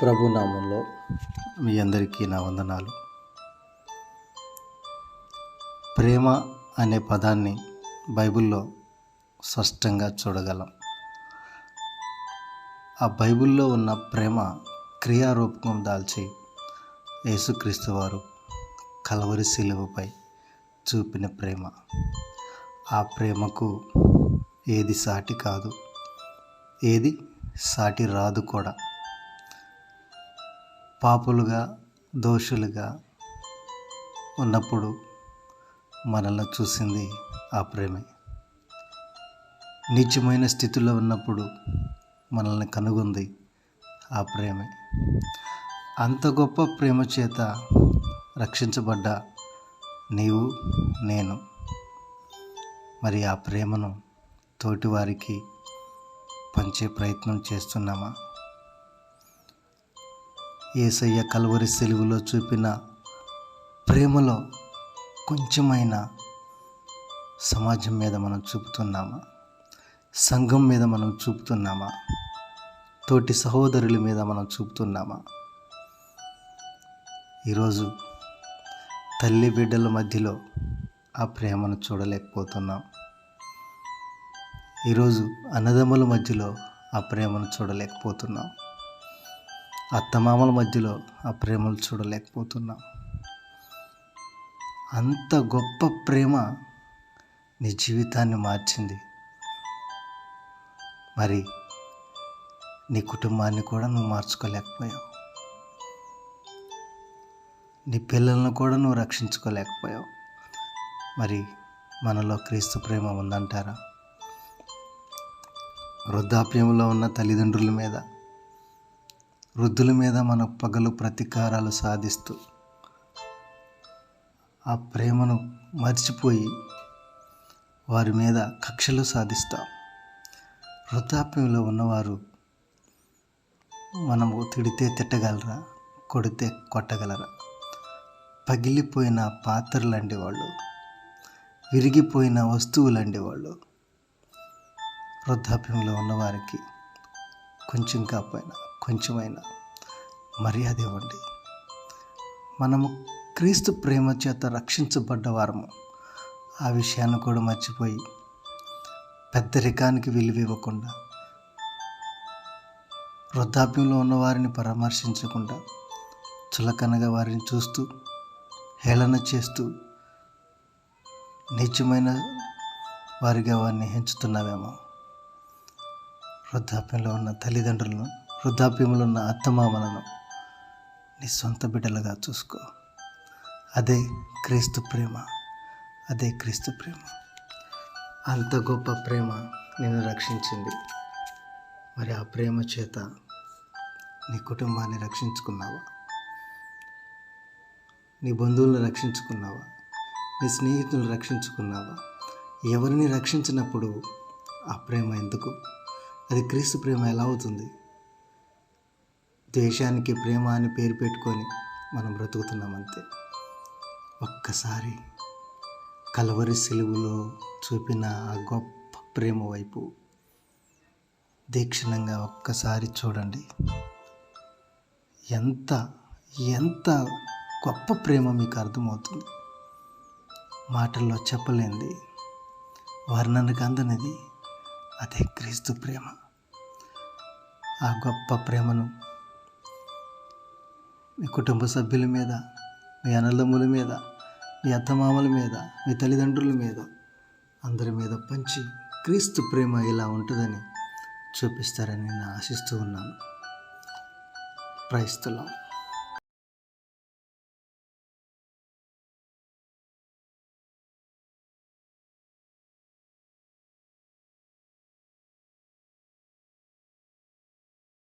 ప్రభు నామంలో మీ అందరికీ నా వందనాలు. ప్రేమ అనే పదాన్ని బైబిల్లో స్పష్టంగా చూడగలం. ఆ బైబిల్లో ఉన్న ప్రేమ క్రియారూపకం దాల్చి యేసుక్రీస్తు వారు కలవరి శిలువపై చూపిన ప్రేమ. ఆ ప్రేమకు ఏది సాటి కాదు ఏది సాటి రాదు కూడా. పాపులుగా దోషులుగా ఉన్నప్పుడు మనల్ని చూసింది ఆ ప్రేమే. నీచమైన స్థితిలో ఉన్నప్పుడు మనల్ని కనుగొంది ఆ ప్రేమే. అంత గొప్ప ప్రేమ చేత రక్షించబడ్డ నీవు నేను. మరి ఆ ప్రేమను తోటివారికి పంచే ప్రయత్నం చేస్తున్నామా? ఏసయ్య కలువరి సెలువులో చూపిన ప్రేమలో కొంచెమైన సమాజం మీద మనం చూపుతున్నామా? సంఘం మీద మనం చూపుతున్నామా? తోటి సహోదరుల మీద మనం చూపుతున్నామా? ఈరోజు తల్లి బిడ్డల మధ్యలో ఆ ప్రేమను చూడలేకపోతున్నాం. ఈరోజు అన్నదమ్ముల మధ్యలో ఆ ప్రేమను చూడలేకపోతున్నాం. అత్తమామల మధ్యలో ఆ ప్రేమలు చూడలేకపోతున్నాం. అంత గొప్ప ప్రేమ నీ జీవితాన్ని మార్చింది. మరి నీ కుటుంబాన్ని కూడా నువ్వు మార్చుకోలేకపోయావు. నీ పిల్లలను కూడా నువ్వు రక్షించుకోలేకపోయావు. మరి మనలో క్రీస్తు ప్రేమ ఉందంటారా? వృద్ధాప్యంలో ఉన్న తల్లిదండ్రుల మీద వృద్ధుల మీద మన పగలు ప్రతీకారాలు సాధిస్తూ ఆ ప్రేమను మర్చిపోయి వారి మీద కక్షలు సాధిస్తాం. వృద్ధాప్యంలో ఉన్నవారు మనము తిడితే తిట్టగలరా కొడితే కొట్టగలరా? పగిలిపోయిన పాత్రలండి వాళ్ళు విరిగిపోయిన వస్తువులండి వాళ్ళు వృద్ధాప్యంలో ఉన్నవారికి కొంచెం కాపోయినా కొంచెమైనా మర్యాద ఇవ్వండి. మనము క్రీస్తు ప్రేమ చేత రక్షించబడ్డవారము ఆ విషయాన్ని కూడా మర్చిపోయి పెద్దరికానికి విలువ ఇవ్వకుండా వృద్ధాప్యంలో ఉన్న వారిని పరామర్శించకుండా చులకనగా వారిని చూస్తూ హేళన చేస్తూ నీచమైన వారిగా వారిని హెంచుతున్నావేమో. వృద్ధాప్యంలో ఉన్న తల్లిదండ్రులను వృద్ధాప్యంలో ఉన్న అత్తమామలను నీ సొంత బిడ్డలుగా చూసుకో. అదే క్రీస్తు ప్రేమ అదే క్రీస్తు ప్రేమ. అంత గొప్ప ప్రేమ నిన్ను రక్షించింది. మరి ఆ ప్రేమ చేత నీ కుటుంబాన్ని రక్షించుకున్నావా? నీ బంధువులను రక్షించుకున్నావా? నీ స్నేహితులను రక్షించుకున్నావా? ఎవరిని రక్షించినప్పుడు ఆ ప్రేమ ఎందుకు? అది క్రీస్తు ప్రేమ ఎలా అవుతుంది? ద్వేషానికి ప్రేమ అని పేరు పెట్టుకొని మనం బ్రతుకుతున్నాం అంతే. ఒక్కసారి కలవరి సెలువులో చూపిన ఆ గొప్ప ప్రేమ వైపు దీక్షణంగా ఒక్కసారి చూడండి. ఎంత ఎంత గొప్ప ప్రేమ మీకు అర్థమవుతుంది. మాటల్లో చెప్పలేంది వర్ణనకు అందనిది అదే క్రీస్తు ప్రేమ. ఆ గొప్ప ప్రేమను మీ కుటుంబ సభ్యుల మీద మీ అన్నదమ్ముల మీద మీ అత్తమామల మీద మీ తల్లిదండ్రుల మీద అందరి మీద పంచి క్రీస్తు ప్రేమ ఇలా ఉంటుందని చూపిస్తారని నేను ఆశిస్తూ ఉన్నాను. క్రైస్తలం